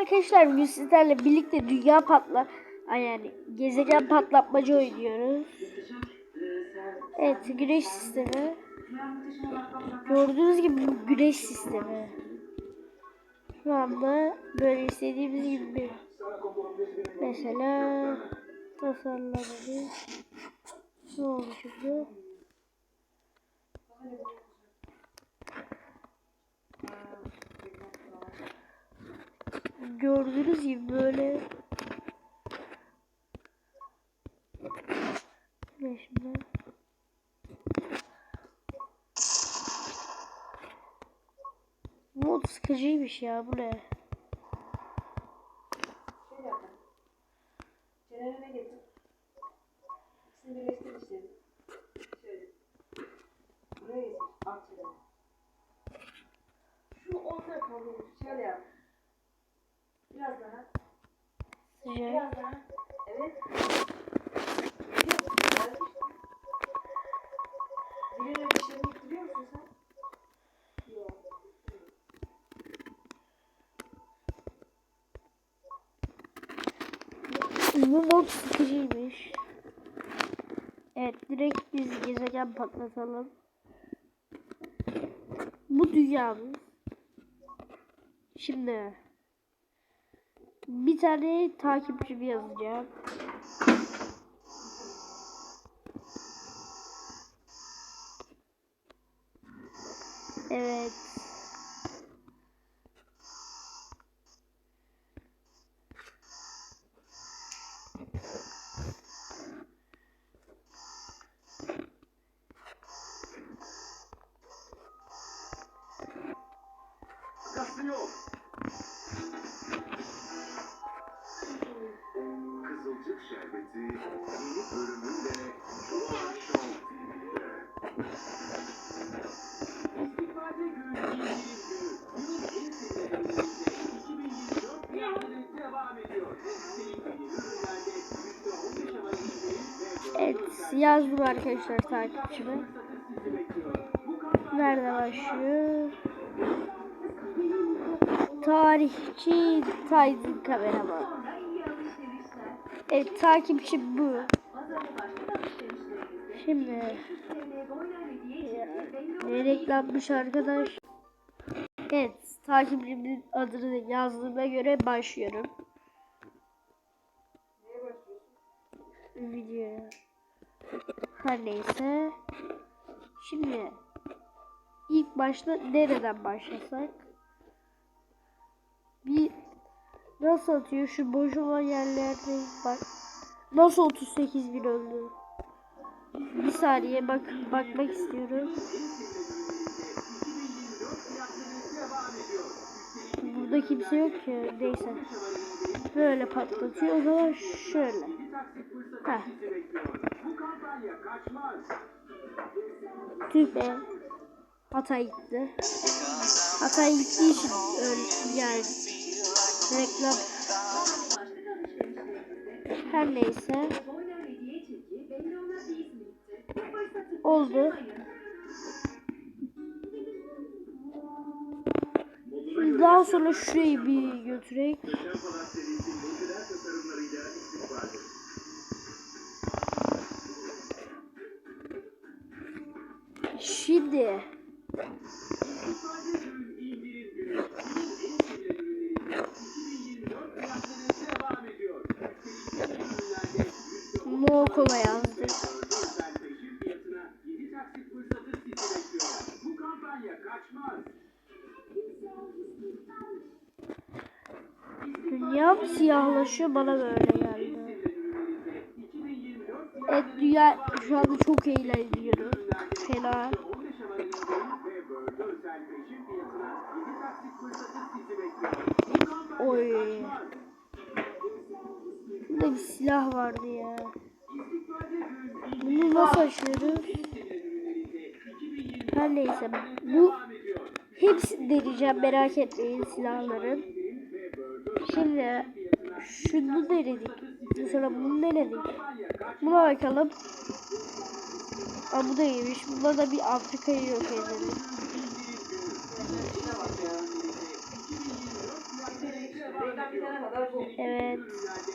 arkadaşlar bugün sizlerle birlikte dünya patla yani gezegen patlatmacı oynuyoruz. Evet güneş sistemi. Gördüğünüz gibi bu güneş sistemi. Şu anda böyle istediğimiz gibi mesela tasarlanabilir. Ne oldu şimdi? Gördüğünüz gibi böyle Ne şimdi? Mod sıkıcıymış ya bu ne? Getir. İkisini birleştir işte. Şöyle. Buraya Biraz daha. Sıcak. Biraz daha. Evet. Musun sen? Yok. Bu mod sıkıcıymış. Evet direkt biz gezegen patlatalım. Bu dünyamız. Şimdi bir tane takipçimi yazacağım. Evet. Yazdım arkadaşlar kampanya Nerede başlıyor? Tarihçi Titan kameraman. Evet takipçi bu. Şimdi ne reklammış arkadaş? Evet takipçimin adını yazdığıma göre başlıyorum. Videoya. Her neyse. Şimdi ilk başta nereden başlasak? Bir nasıl atıyor şu boş olan yerlerde bak. Nasıl 38 bin öldü? Bir saniye bak bakmak istiyorum. Burada kimse yok ki. Neyse. Böyle patlatıyor. O zaman şöyle. Heh. Tüh be. Hatay gitti. Hatay gittiği için yani. Reklam. Her neyse. Oldu. Daha sonra şurayı bir götürek. Bekliyor. Bu kampanya kaçmaz. Dünyam siyahlaşıyor bana böyle geldi. Ürünlerinde 2024 Evet dünya şu anda çok eğleniyorum. Fena. Oy. Burada bir silah vardı ya. Bunu nasıl açıyoruz? ürünlerinde 2024 Her neyse bu hepsini deneyeceğim merak etmeyin silahların. Şimdi şunu denedik. Sonra bunu denedik. Buna bakalım. Aa, bu da iyiymiş. Bunda da bir Afrika'yı yok edelim. Evet. ürünlerde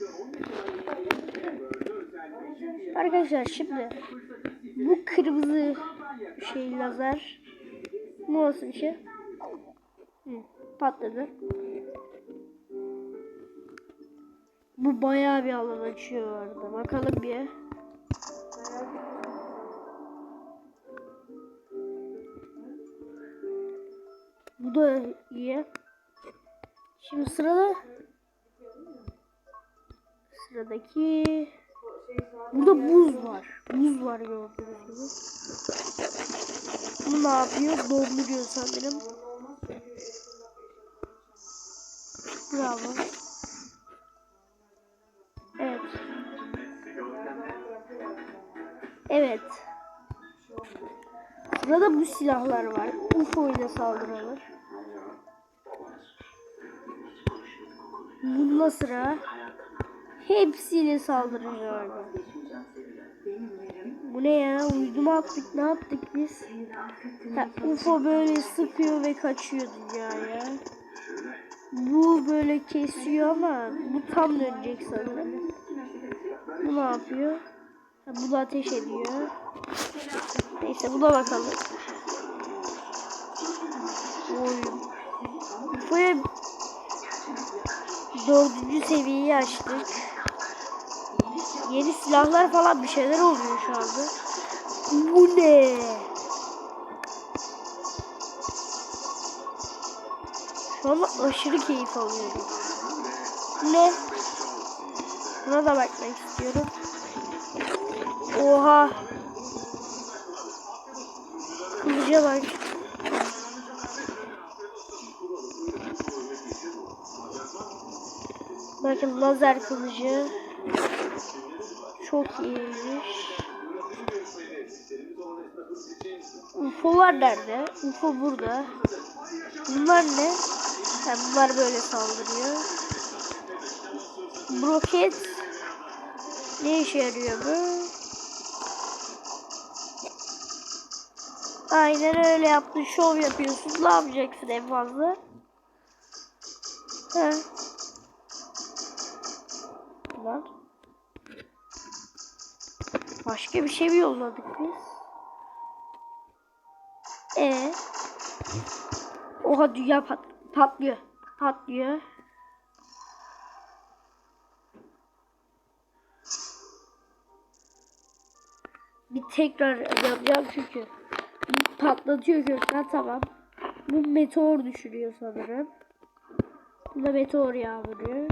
%15 oranı indirimle bölge özel Türkiye Arkadaşlar şimdi bu kırmızı şey lazer nasıl bir şey? Hı, patladı. Bu bayağı bir alan açıyor orada. Bakalım bir. Bu da iyi. Şimdi sırada sıradaki burada buz var. Buz var gördüğünüz gibi. Bu ne yapıyor? Donduruyor sanırım. Bravo. Evet. Evet. Sırada bu silahlar var. UFO ile saldırılır. Bununla sıra hepsiyle saldıracağız. Bu ne ya? Uydu mu attık? Ne yaptık biz? Ha, UFO böyle sıkıyor ve kaçıyor dünyaya. Bu böyle kesiyor ama bu tam dönecek sanırım. Bu ne yapıyor? Ha, bu da ateş ediyor. Neyse buna bakalım. Oy. UFO'ya dördüncü seviyeyi açtık. Yeni silahlar falan bir şeyler oluyor şu anda. Bu ne? Şu anda aşırı keyif alıyorum. Ne? Buna da bakmak istiyorum. Oha. Kılıca bak. Bakın lazer kılıcı. Çok iyiymiş. UFO'lar nerede? UFO burada. Bunlar ne? Ha, bunlar böyle saldırıyor. Broket ne işe yarıyor bu? Aynen öyle yaptın. Şov yapıyorsun. Ne yapacaksın en fazla? He. Lan. Başka bir şey mi yolladık biz? E. Oha dünya pat patlıyor. Patlıyor. Bir tekrar yapacağım çünkü patlatıyor kökten tamam. Bu meteor düşürüyor sanırım. Bu da meteor yağmuruyor.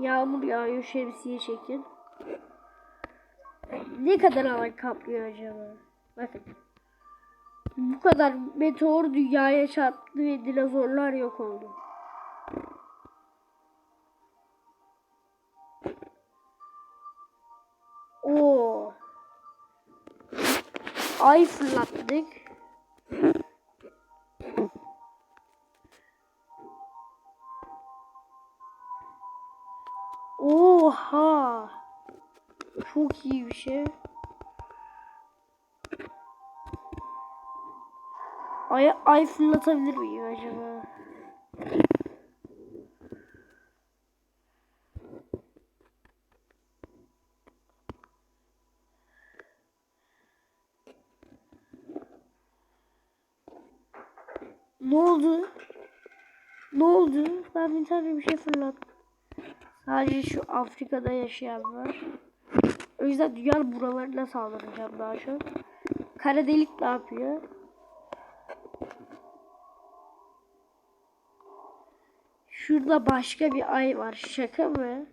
Yağmur yağıyor şemsiye çekin. Ne kadar alan kaplıyor acaba? Bakın. Bu kadar meteor dünyaya çarptı ve dinozorlar yok oldu. Oo. Ay fırlattık. İyi bir şey. Ay, ay fırlatabilir miyim acaba? Ne oldu? Ne oldu? Ben bir tane bir şey fırlattım. Sadece şu Afrika'da yaşayan var. O yüzden dünyanın buralarına saldıracağım daha çok. Kara delik ne yapıyor? Şurada başka bir ay var. Şaka mı?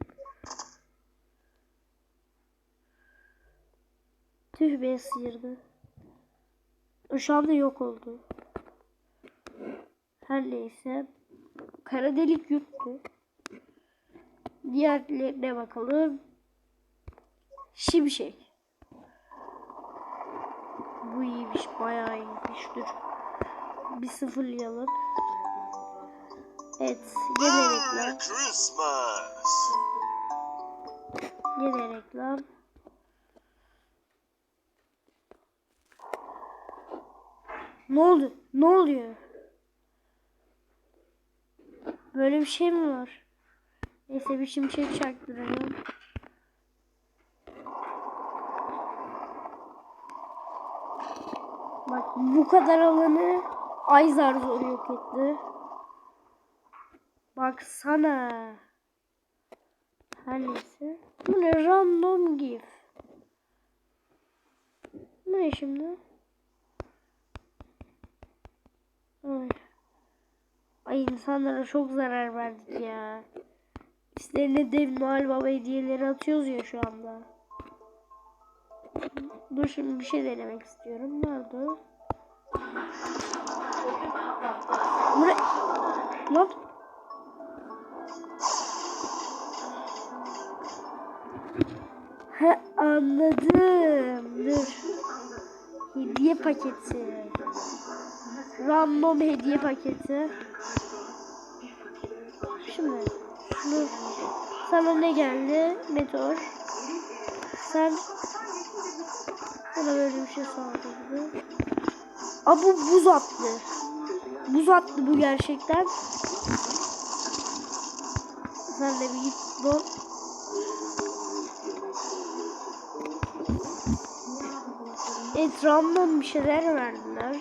Tüh be sıyırdı. Şu anda yok oldu. Her neyse. Kara delik yuttu. Diğerlerine bakalım. Şimşek. Bu iyiymiş. Bayağı iyiymiş. Dur. Bir sıfırlayalım. Evet. Gene reklam. Gene reklam. Ne oldu? Ne oluyor? Böyle bir şey mi var? Neyse bir şimşek çaktıralım. Bak bu kadar alanı ay zar zor yok etti. Baksana. Her neyse. Bu ne random gif. Ne şimdi? Ay. Ay insanlara çok zarar verdik ya. İşlerine dev Noel Baba hediyeleri atıyoruz ya şu anda. Dur şimdi bir şey denemek istiyorum. Nerede? O? Bu ne? Lan. He anladım. Dur. Hediye paketi. Random hediye paketi. Şimdi şunu sana ne geldi? Meteor. Sen bana böyle bir şey sağladı. Aa bu buz attı. Buz attı bu gerçekten. Sen de bir git. Evet random bir şeyler verdiler.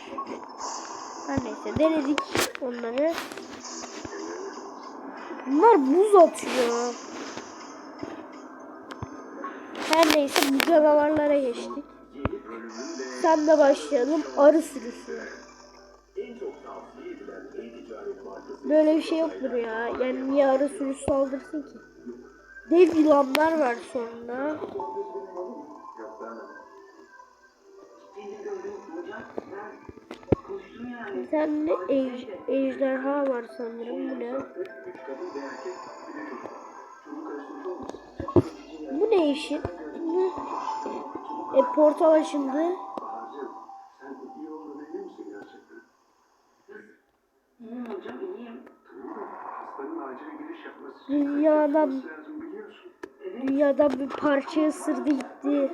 Her neyse denedik onları. Bunlar buz atıyor. Her neyse bu canavarlara geçtik. Sen de başlayalım. Arı sürüsü. Böyle bir şey yoktur ya. Yani niye arı sürüsü saldırsın ki? Dev yılanlar var sonra. Bir tane ej ejderha var sanırım. Bu ne? Bu ne işin? E portal açıldı. Dünyadan dünyadan bir parça ısırdı gitti.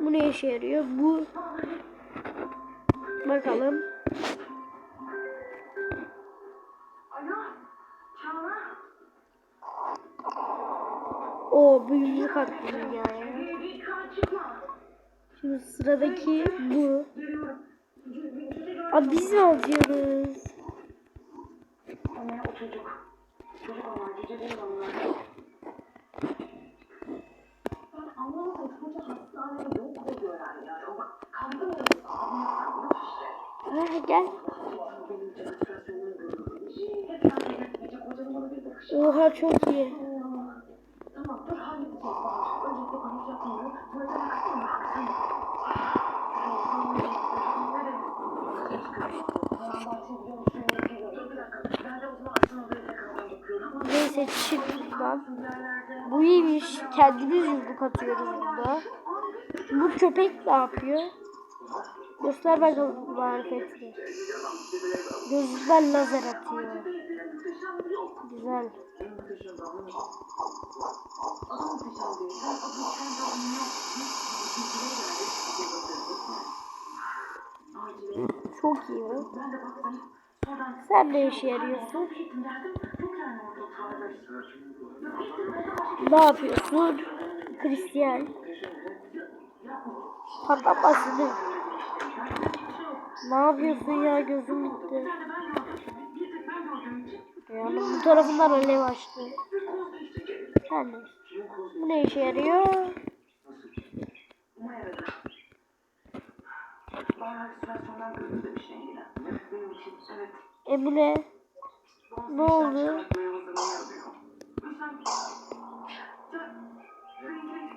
Bu ne işe yarıyor? Bu bakalım. O büyümlük attı dünyaya. Şimdi sıradaki bu. Aa biz mi alıyoruz? Çocuk. Çocuk ama cüce değil onlar. Ben anlamadım. Çocuk hastanede yok oluyorlar yani. O bak kaldı mı? Yok işte. Ha, gel. Benim canım sırasını görüyormuş. Hep ben de gitmeyecek. Hocanın bana bir bakışı. Oha çok iyi. Tamam dur halledeceğiz. Öncelikle konuşacak mıyım? Tuvalete baksana bak sen. Çık buradan. Bu iyiymiş. Kendimiz yumruk atıyoruz bunda. Bu köpek ne yapıyor? Göster bakalım marifetini. Gözünden lazer atıyor. Güzel. Çok iyi. Sen ne işe yarıyorsun? Ne yapıyorsun? Christian. Patlamasın değil mi? Ne yapıyorsun ya gözüm gitti. Yani bu tarafından alev açtı. Yani bu ne işe yarıyor? E bu ne? Ne oldu?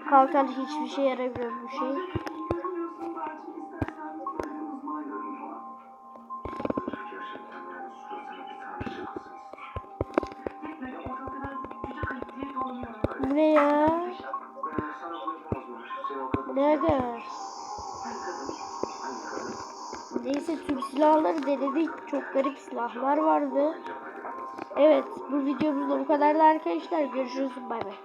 Kalkan hiçbir şey yaramıyor bu şey. Silahları denedik. Çok garip silahlar vardı. Evet bu videomuzda bu kadardı arkadaşlar. Görüşürüz. Bay bay.